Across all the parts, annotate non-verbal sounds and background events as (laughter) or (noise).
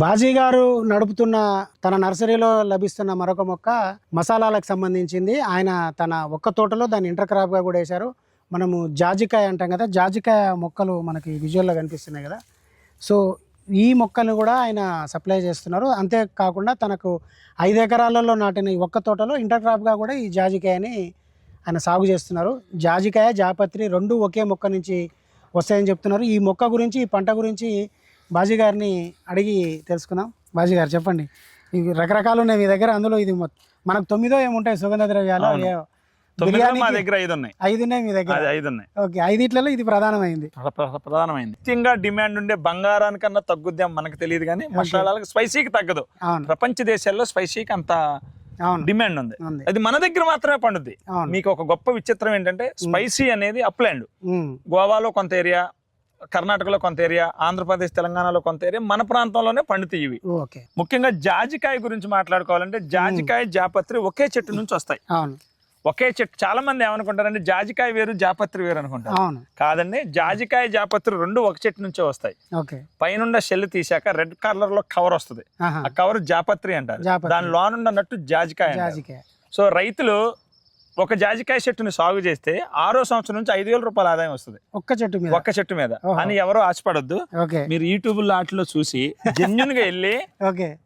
బాజీ గారు నడుపుతున్న తన నర్సరీలో లభిస్తున్న మరొక మొక్క మసాలాలకు సంబంధించింది. ఆయన తన ఒక్క తోటలో దాన్ని ఇంటర్ క్రాప్గా కూడా వేశారు. మనము జాజికాయ అంటాం కదా జాజికాయ మొక్కలు మనకి విజువల్లో కనిపిస్తున్నాయి కదా. సో ఈ మొక్కలను కూడా ఆయన సప్లై చేస్తున్నారు. అంతేకాకుండా తనకు ఐదు ఎకరాలలో నాటిన ఈ ఒక్క తోటలో ఇంటర్ క్రాప్గా కూడా ఈ జాజికాయని ఆయన సాగు చేస్తున్నారు. జాజికాయ జాపత్రి రెండు ఒకే మొక్క నుంచి వస్తాయని చెప్తున్నారు. ఈ మొక్క గురించి ఈ పంట గురించి బాజీ గారిని అడిగి తెలుసుకుందాం. బాజీ గారు చెప్పండి. ఇవి రకరకాలు ఉన్నాయి మీ దగ్గర అందులో ఇది మనకు తొమ్మిదో ఏముంటాయి? సుగంధ ద్రవ్యాలు మా దగ్గర ఐదు ఉన్నాయి. ఐదు ఉన్నాయి మీ దగ్గర? అది ఐదు ఉన్నాయి. ఓకే ఐదిట్లలో ఇది ప్రధానమైంది. ప్ర- ప్ర- ప్రధానమైంది. ముఖ్యంగా డిమాండ్ ఉండే బంగారానికన్నా తగ్గుద్దాం మనకు తెలియదు కానీ మసాలాలకు స్పైసీకి తగ్గదు. ప్రపంచ దేశాల్లో స్పైసీకి అంత అవును. డిమాండ్ ఉంది. అది మన దగ్గర మాత్రమే పండుద్ది. మీకు ఒక గొప్ప విచిత్రం ఏంటంటే స్పైసీ అనేది అప్లాండ్. గోవాలో కొంత ఏరియా కర్ణాటకలో కొంత ఏరియా ఆంధ్రప్రదేశ్ తెలంగాణలో కొంత ఏరియా మన ప్రాంతంలోనే పండుతాయి ఇవి. ముఖ్యంగా జాజికాయ గురించి మాట్లాడుకోవాలంటే జాజికాయ జాపత్రి ఒకే చెట్టు నుంచి వస్తాయి. ఒకే చెట్టు చాలా మంది ఏమనుకుంటారంటే జాజికాయ వేరు జాపత్రి వేరు అనుకుంటారు. కాదండి జాజికాయ జాపత్రి రెండు ఒక చెట్టు నుంచే వస్తాయి. పైనుండ షెల్ తీసాక రెడ్ కలర్లో కవర్ వస్తుంది. ఆ కవర్ జాపత్రి అంటారు. దాని లోనుండన్నట్టు జాజికాయ. జాజికాయ. సో రైతులు ఒక జాజికాయ చెట్టుని సాగు చేస్తే ఆరో సంవత్సరం నుంచి ఐదు వేల రూపాయల ఆదాయం వస్తుంది. ఒక్క చెట్టు మీద? ఒక్క చెట్టు మీద. అని ఎవరో ఆశపడొద్దు. మీరు యూట్యూబ్ లాట్లో చూసి జెన్యున్గా వెళ్ళి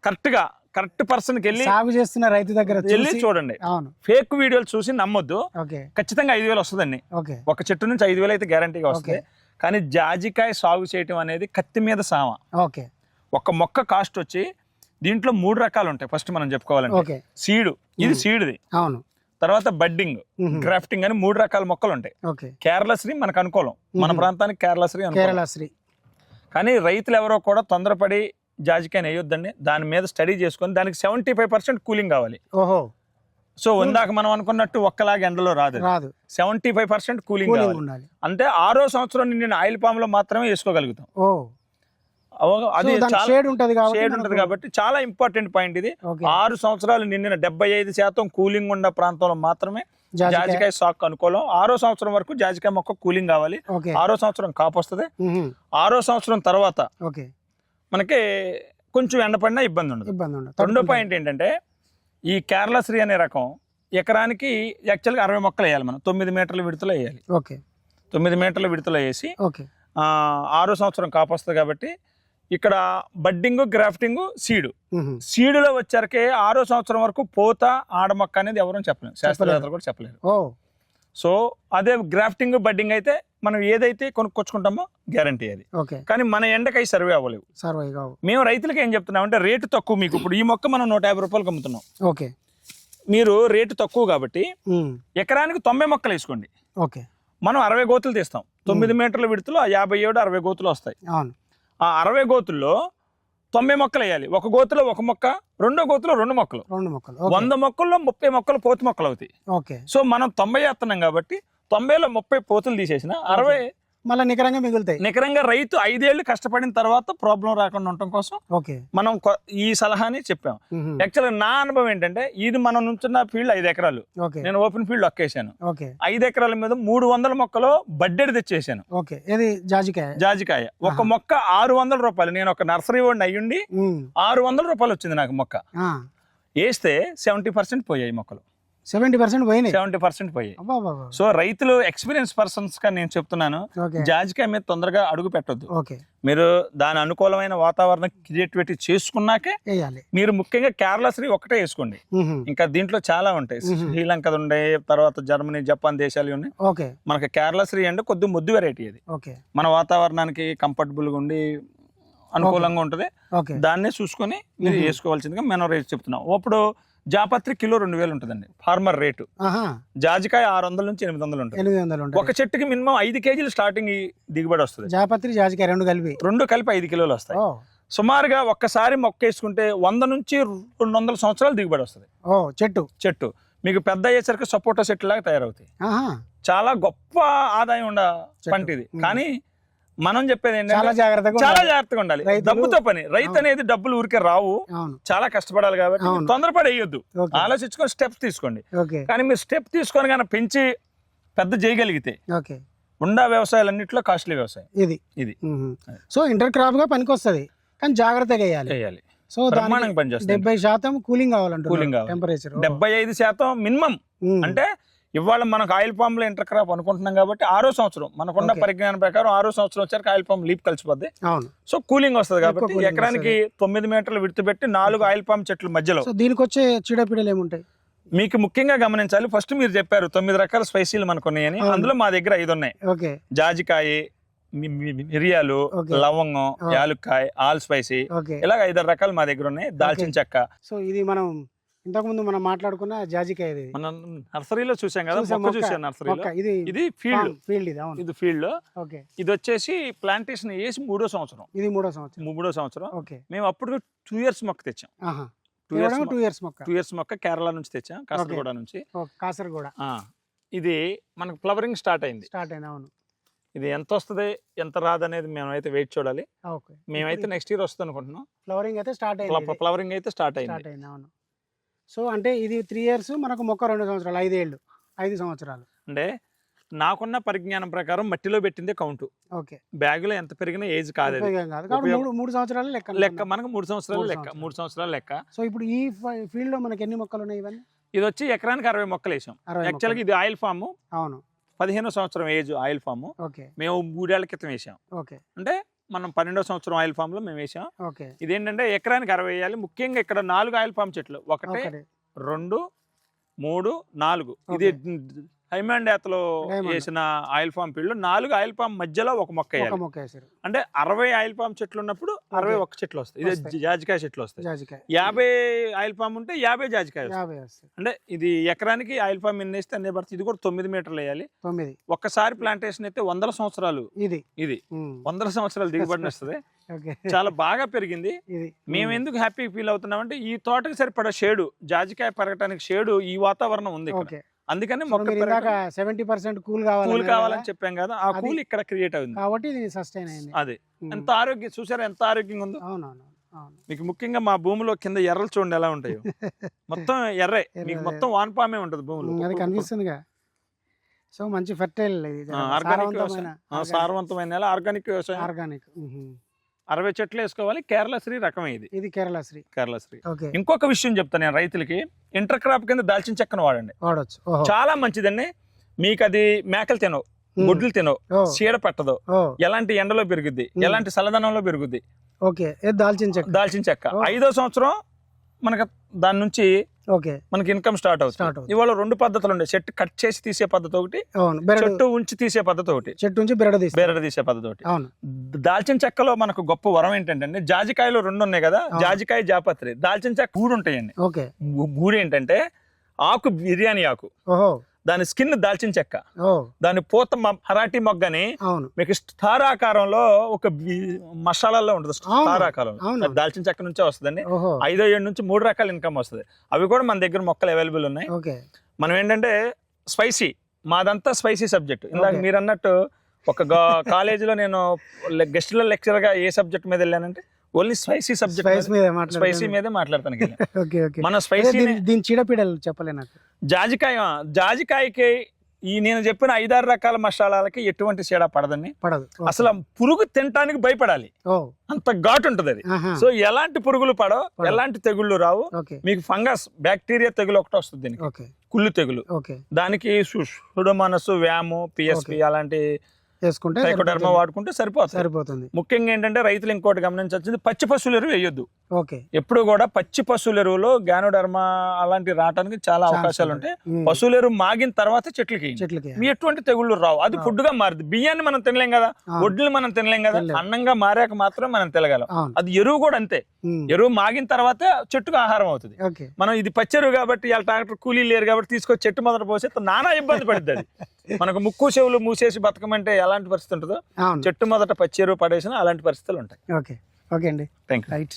కరెక్ట్గా కరెక్ట్ పర్సన్కి వెళ్ళి సాగు చేస్తున్న రైతు దగ్గర వెళ్ళి చూడండి. అవును. ఫేక్ వీడియోలు చూసి నమ్మొద్దు. ఖచ్చితంగా ఐదు వేలు వస్తుందండి. ఒక చెట్టు నుంచి ఐదు వేలు అయితే గ్యారంటీగా వస్తుంది. కానీ జాజికాయ సాగు చేయటం అనేది కత్తి మీద సామ. ఓకే. ఒక మొక్క కాస్ట్ వచ్చి దీంట్లో మూడు రకాలు ఉంటాయి. ఫస్ట్ మనం చెప్పుకోవాలంటే. సీడు. ఇది సీడ్ది. అవును. తర్వాత బడ్డింగ్. గ్రాఫ్టింగ్ అని మూడు రకాల మొక్కలు ఉంటాయి. కేరళశ్రీ మనకు అనుకూలం. మన ప్రాంతానికి కేరళశ్రీ అనుకూలం. కేరళ శ్రీ కానీ రైతులు ఎవరో కూడా తొందరపడి జాజికాయని వేయొద్దండి. దాని మీద స్టడీ చేసుకొని దానికి సెవెంటీ ఫైవ్ పర్సెంట్ కూలింగ్ కావాలి. ఓహో. సో ఇందాక మనం అనుకున్నట్టు ఒక్కలాగా ఎండలో రాదు. రాదు. సెవెంటీ ఫైవ్ పర్సెంట్ కూలింగ్ కావాలి. అంటే ఆరో సంవత్సరం నిండిన ఆయిల్ పామ్లో మాత్రమే వేసుకోగలుగుతాం. అది షేడ్ ఉంటది కాబట్టి షేడ్ ఉంటుంది కాబట్టి చాలా ఇంపార్టెంట్ పాయింట్ ఇది. ఆరు సంవత్సరాలు నిండిన డెబ్బై ఐదు శాతం కూలింగ్ ఉన్న ప్రాంతంలో మాత్రమే జాజికాయ. సాక్ అనుకూలం. ఆరో సంవత్సరం వరకు జాజికాయ మొక్క కూలింగ్ కావాలి. ఆరో సంవత్సరం కాపు వస్తుంది. ఆరో సంవత్సరం తర్వాత మనకి కొంచెం ఎండపడినా ఇబ్బంది ఉండదు. ఇబ్బంది ఉండదు. రెండో పాయింట్ ఏంటంటే ఈ కేరళ శ్రీ అనే రకం ఎకరానికి యాక్చువల్గా అరవై మొక్కలు వేయాలి మనం. తొమ్మిది మీటర్ల విడుదల వేయాలి. ఓకే. తొమ్మిది మీటర్ల విడుదల వేసి ఓకే. ఆరో సంవత్సరం కాపు వస్తుంది కాబట్టి ఇక్కడ బడ్డింగ్ గ్రాఫ్టింగ్ సీడు. సీడులో వచ్చరికి ఆరో సంవత్సరం వరకు పోత ఆడమొక్క అనేది ఎవరూ చెప్పలేరు. శాస్త్రవేత్తలు కూడా చెప్పలేరు. సో అదే గ్రాఫ్టింగ్ బడ్డింగ్ అయితే మనం ఏదైతే కొనుక్కొచ్చుకుంటామో గ్యారంటీ అది. ఓకే. కానీ మన ఎండకై సర్వే అవ్వలేవు. సర్వై కావు. మేము రైతులకు ఏం చెప్తున్నామంటే రేటు తక్కువ మీకు ఇప్పుడు ఈ మొక్క మనం నూట యాభై రూపాయలకు అమ్ముతున్నాం. ఓకే. మీరు రేటు తక్కువ కాబట్టి. ఎకరానికి తొంభై మొక్కలు వేసుకోండి. ఓకే. మనం అరవై గోతులు తీస్తాం. తొమ్మిది మీటర్ల విడుతులు యాభై ఏడు అరవై గోతులు వస్తాయి. అవును. ఆ అరవై గోతుల్లో తొంభై మొక్కలు వేయాలి. ఒక గోతులో ఒక మొక్క రెండో గోతులో రెండు మొక్కలు. రెండు మొక్కలు. వంద మొక్కల్లో ముప్పై మొక్కలు పోతు మొక్కలు అవుతాయి. ఓకే. సో మనం తొంభై వేస్తున్నాం కాబట్టి తొంభైలో ముప్పై పోతులు తీసేసిన అరవై మళ్ళీ నికరంగా మిగులుతాయి. నికరంగా రైతు ఐదేళ్ళు కష్టపడిన తర్వాత ప్రాబ్లం రాకుండా ఉండటం కోసం ఓకే. మనం ఈ సలహాని చెప్పాం. యాక్చువల్గా నా అనుభవం ఏంటంటే ఇది మనం నుంచున్న ఫీల్డ్ ఐదు ఎకరాలు. నేను ఓపెన్ ఫీల్డ్ ఒక్కేసాను ఓకే. ఐదు ఎకరాల మీద మూడు వందల మొక్కలు బడ్డెడు తెచ్చేసాను ఓకే. జాజికాయ? జాజికాయ. ఒక మొక్క ఆరు వందల రూపాయలు. నేను ఒక నర్సరీ వాడిని అయ్యుండి. ఆరు వందల రూపాయలు వచ్చింది నాకు మొక్క. వేస్తే సెవెంటీ పర్సెంట్ పోయాయి మొక్కలు. సెవెంటీ పర్సెంట్ పోయినాయి. సెవెంటీ పర్సెంట్ పోయాయి సో రైతులు ఎక్స్పీరియన్స్ పర్సన్స్గా నేను చెప్తున్నాను జాజికాయ మీద తొందరగా అడుగు పెట్టొద్దు. మీరు దాని అనుకూలమైన వాతావరణం క్రియేటివిటీ చేసుకున్నాకే మీరు ముఖ్యంగా కేరళ శ్రీ ఒకటే వేసుకోండి. ఇంకా దీంట్లో చాలా ఉంటాయి. శ్రీలంక ఉండే తర్వాత జర్మనీ జపాన్ దేశాలు ఉన్నాయి ఓకే. మనకి కేరళ శ్రీ అంటే కొద్ది ముద్దు వెరైటీ అది. ఓకే. మన వాతావరణానికి కంఫర్టబుల్గా ఉండి అనుకూలంగా ఉంటుంది. దాన్నే చూసుకొని మీరు వేసుకోవాల్సిందిగా మనం రేట్ చెప్తున్నాం. ఇప్పుడు జాపత్రి కిలో రెండు వేలు ఉంటుందండి. Farmer rate. జాజికాయ ఆరు వందల నుంచి ఎనిమిది వందలు ఉంటుంది. ఎనిమిది వందలు ఉంటాయి ఒక చెట్టుకి మినిమం ఐదు కేజీలు స్టార్టింగ్ దిగుబడి వస్తుంది. జాపత్రి జాజికాయ రెండు కలిపి. రెండు కలిపి ఐదు కిలోలు వస్తాయి. సుమారుగా ఒక్కసారి మొక్క వేసుకుంటే వంద నుంచి రెండు వందల సంవత్సరాలు దిగుబడి వస్తుంది. ఓ చెట్టు. చెట్టు. మీకు పెద్ద అయ్యేసరికి సపోటా చెట్టు లాగా తయారవుతాయి. చాలా గొప్ప ఆదాయం ఉండ పంట ఇది. కానీ మనం చెప్పేది చాలా ఏంటంటే జాగ్రత్తగా చాలా. జాగ్రత్తగా ఉండాలి. డబ్బుతో పని. రైతు అనేది డబ్బులు ఊరికే రావు. చాలా కష్టపడాలి కాబట్టి. తొందరపడి వేయొద్దు. ఆలోచించుకొని స్టెప్స్ తీసుకోండి. కానీ మీరు స్టెప్ తీసుకొని కానీ పెంచి పెద్ద చేయగలిగితే ఉండా వ్యవసాయాలన్నింటిలో కాస్ట్లీ వ్యవసాయం. ఇది. ఇది. సో ఇంటర్ క్రాప్గా పనికొస్తుంది. కానీ జాగ్రత్తగా వేయాలి. వేయాలి. సో డెబ్బై శాతం కూలింగ్ Cooling కావాలంటున్నారు కావాలి. టెంపరేచర్ డెబ్బై ఐదు శాతం మినిమం. అంటే ఇవాళ మనకు ఆయిల్ పామ్లో ఇంటర్ క్రాప్ అనుకుంటున్నాం కాబట్టి ఆరో సంవత్సరం మనకున్న. పరిజ్ఞానం ప్రకారం ఆరో సంవత్సరం వచ్చాక ఆయిల్ పామ్ లీప్ కలిసిపోద్ది. సో కూలింగ్ వస్తుంది కాబట్టి ఎకరానికి తొమ్మిది మీటర్లు విడుతు పెట్టి నాలుగు ఆయిల్ పామ్ చెట్లు మధ్యలో. దీనికి వచ్చే చీడపీడలు ఏముంటాయి? మీకు ముఖ్యంగా గమనించాలి ఫస్ట్ మీరు చెప్పారు తొమ్మిది రకాల స్పైసీలు మనకు ఉన్నాయని. అందులో మా దగ్గర ఐదు ఉన్నాయి. జాజికాయ మిరియాలు. లవంగం. యాలుక్కాయ ఆల్ స్పైసీ. ఇలాగ ఐదు రకాలు మా దగ్గర ఉన్నాయి. దాల్చిన చెక్క. సో ఇది మనం ఇంతకుముందు మనం మాట్లాడుకున్న జాజికాయ ఇది. మనం నర్సరీలో చూసాం కదా చూసాం, మొక్క మొక్క. చూసాం నర్సరీలో. ఇది ఇది ఫీల్డ్. ఫీల్డ్ ఇది అవును. ఇది ఫీల్డ్. లో ఓకే. ఇది వచ్చేసి ప్లాంటేషన్ వేసి మూడో సంవత్సరం. ఇది మూడో సంవత్సరం. మూడో సంవత్సరం. ఓకే. మేము అప్పుడు టూ ఇయర్స్ మొక్క తెచ్చాం. టూ ఇయర్స్ టూ ఇయర్స్ మొక్క. టూ ఇయర్స్ మొక్క కేరళ నుంచి తెచ్చాం కాసరగూడ నుంచి. కాసరగూడ. ఇది మనకు ఫ్లవరింగ్ స్టార్ట్ అయింది. స్టార్ట్ అయింది అవును. ఇది ఎంత వస్తుంది ఎంత రాదనేది మేమైతే వెయిట్ చూడాలి. ఓకే. మేమైతే నెక్స్ట్ ఇయర్ వస్తుంది అనుకుంటున్నాం. ఫ్లవరింగ్ అయితే స్టార్ట్ అయింది ఫ్లవరింగ్ అయితే స్టార్ట్ అయింది అవును. సో అంటే ఇది త్రీ ఇయర్స్ మనకు మొక్క రెండు సంవత్సరాలు ఐదేళ్ళు ఐదు సంవత్సరాలు. అంటే నాకున్న పరిజ్ఞానం ప్రకారం మట్టిలో పెట్టిందే కౌంట్ ఓకే. బ్యాగులో ఎంత పెరిగినా ఏజ్ కాదు. మూడు సంవత్సరాలు లెక్క లెక్క మనకు మూడు సంవత్సరాలు లెక్క. మూడు సంవత్సరాలు లెక్క. సో ఇప్పుడు ఈ ఫీల్డ్లో మనకి ఎన్ని మొక్కలు ఉన్నాయి ఇవన్నీ? ఇది వచ్చి ఎకరానికి అరవై మొక్కలు వేసాం. యాక్చువల్గా. ఇది ఆయిల్ ఫామ్. అవును. పదిహేనో సంవత్సరం ఏజ్ ఆయిల్ ఫామ్. ఓకే. మేము మూడేళ్ళ క్రితం వేసాం. ఓకే. అంటే మనం పన్నెండో సంవత్సరం ఆయిల్ ఫామ్లో మేము వేసాం. ఇదేంటంటే ఎకరానికి అరవై వేయాలి. ముఖ్యంగా ఇక్కడ నాలుగు ఆయిల్ ఫామ్ చెట్లు. ఒకటి రెండు మూడు నాలుగు. ఇది హైమాండ్ యాత్రలో. వేసిన ఆయిల్ ఫామ్ ఫీల్డ్ నాలుగు ఆయిల్ ఫామ్ మధ్యలో ఒక మొక్క ఒక వేసారు అంటే అరవై ఆయిల్ పామ్ చెట్లు ఉన్నప్పుడు అరవై. ఒక్క చెట్లు వస్తాయి. ఇది. జాజికాయ చెట్లు వస్తాయి. యాభై ఆయిల్ పామ్ ఉంటే యాభై జాజికాయ అంటే ఇది ఎకరానికి ఆయిల్ పామ్ ఎన్ని వేస్తే అన్ని పడుతుంది ఇది కూడా తొమ్మిది మీటర్లు వేయాలి. తొమ్మిది. ఒక్కసారి ప్లాంటేషన్ అయితే వందల సంవత్సరాలు ఇది. ఇది. వందల సంవత్సరాలు దిగుబడిని వస్తుంది. (laughs) చాలా బాగా పెరిగింది. మేము ఎందుకు హ్యాపీ ఫీల్ అవుతున్నామంటే ఈ తోటకి సరిపడా షేడు జాజికాయ పెరగటానికి షేడు ఈ వాతావరణం ఉంది ఇక్కడ. అందుకని మొక్క సెవెంటీ పర్సెంట్ కూల్ కావాలి కూల్ కావాలని చెప్పాం కదా ఆ కూల్ ఇక్కడ క్రియేట్ అయింది కాబట్టి ఇది సస్టైన్ అయింది. అది. ఎంత ఆరోగ్యం చూసారా ఎంత ఆరోగ్యంగా ఉందో? అవునవును అవును. మీకు ముఖ్యంగా మా భూమిలో కింద ఎర్రలు చూడండి ఎలా ఉంటాయో. (laughs) మొత్తం ఎర్రే. మీకు మొత్తం వాన్పామే ఉంటుంది భూమిలో. అది కనిపిస్తుందిగా. సో మంచి ఫెర్టైల్ ఇది సారవంతమైన నేల ఆర్గానిక్ వ్యవసాయం. ఆర్గానిక్ అరవై చెట్లు వేసుకోవాలి. కేరళ శ్రీ రకమే ఇది. ఇది కేరళ శ్రీ కేరళ శ్రీ ఓకే. ఇంకొక విషయం చెప్తాను నేను రైతులకి. ఇంటర్ క్రాప్ కింద దాల్చిన చెక్కను వాడండి. వాడచ్చు. చాలా మంచిదండి. మీకు అది మేకలు తినవు గుడ్లు తినవు చీడ పట్టదు. ఎలాంటి ఎండలో పెరుగుద్ది. ఎలాంటి చల్లదనంలో పెరుగుద్ది? ఓకే. దాల్చిన చెక్క? దాల్చిన చెక్క. ఐదో సంవత్సరం మనకు దాని నుంచి ఓకే. మనకి ఇన్కమ్ స్టార్ట్ అవుతుంది. ఇవాళ రెండు పద్ధతులు ఉండే చెట్టు కట్ చేసి తీసే పద్ధతి ఒకటి చెట్టు ఉంచి తీసే పద్ధతి ఒకటి చెట్టు నుంచి బెరడు తీస్తారు బేరడ తీసే పద్ధతి ఒకటి అవును దాల్చిన చెక్కలో మనకు గొప్ప వరం ఏంటంటే జాజికాయలో రెండు ఉన్నాయి కదా. జాజికాయ జాపత్రి. దాల్చిన చెక్క గూడు ఉంటాయండి. ఓకే. గూడు ఏంటంటే ఆకు బిర్యానీ ఆకు. ఓహో. దాని స్కిన్ దాల్చిన చెక్క. దాని పూత మ- హరాటి మొగ్గని మీకు స్టార్ ఆకారంలో ఒక మసాలాల్లో ఉంటుంది. స్టార్. ఆకారంలో దాల్చిన చెక్క నుంచే వస్తుందండి. ఐదో ఏడు నుంచి మూడు రకాల ఇన్కమ్ వస్తుంది. అవి కూడా మన దగ్గర మొక్కలు అవైలబుల్ ఉన్నాయి. మనం ఏంటంటే స్పైసీ మాదంతా స్పైసీ సబ్జెక్ట్. ఇందాక. మీరు అన్నట్టు ఒక కాలేజీలో నేను గెస్ట్లో లెక్చరర్గా ఏ సబ్జెక్ట్ మీద వెళ్ళానంటే ఓన్లీ స్పైసీ స్పైస్ సబ్జెక్ట్ మీద స్పైసీ మీదే మాట్లాడతాను (laughs) ఓకే ఓకే. మన అదే స్పైసీ దీని- దీని చీడపీడలు చెప్పలే నాకు. జాజికాయ జాజికాయకి ఈ నేను చెప్పిన ఐదారు రకాల మసాలాలకి ఎటువంటి చీడ పడదండి. పడదు. అసలు ఆ పురుగు తినటానికి భయపడాలి. ఓ. అంత ఘాటు ఉంటుంది అది. ఆహా. సో ఎలాంటి పురుగులు పడవు పడవు. ఎలాంటి తెగుళ్ళు రావు. ఓకే. మీకు ఫంగస్ బ్యాక్టీరియా తెగులు ఒకటి వస్తుంది దీనికి. ఓకే. కుళ్ళు తెగులు. ఓకే. దానికి సుడోమనస్ వ్యాము పిఎస్పి అలాంటి సరిపోతుంది. వాడుకుంటే సరిపోతుంది. సరిపోతుంది. ముఖ్యంగా ఏంటంటే రైతులు ఇంకోటి గమనించాల్సింది పచ్చి పశువుల ఎరువు వేయొద్దు. ఓకే. ఎప్పుడు కూడా పచ్చి పశువుల ఎరువులో గ్యానోడర్మా అలాంటి రావడానికి చాలా అవకాశాలు ఉంటాయి. పశువుల ఎరువు మాగిన తర్వాత చెట్లకి. చెట్లకి మీ ఎటువంటి తెగుళ్ళు రావు. అది ఫుడ్గా మారుతుంది బియ్యాన్ని మనం తినలేం కదా. వడ్లు మనం తినలేం కదా. అన్నంగా మారాక మాత్రం మనం తినగలం. అది ఎరువు కూడా అంతే. ఎరువు మాగిన తర్వాత చెట్టుకు ఆహారం అవుతుంది. మనం ఇది పచ్చెరువు కాబట్టి వాళ్ళ ట్రాక్టర్ కూలీ లేరు కాబట్టి తీసుకొచ్చి చెట్టు మొదట పోసి నానా ఇబ్బంది పడుతుంది అది. (laughs) మనకు ముక్కు చెవులు మూసేసి బతకమంటే ఎలాంటి పరిస్థితి ఉంటుందో చెట్టు మొదట పచ్చెరువు పడేసిన అలాంటి పరిస్థితులు ఉంటాయి. ఓకే. ఓకే అండి. Thank you right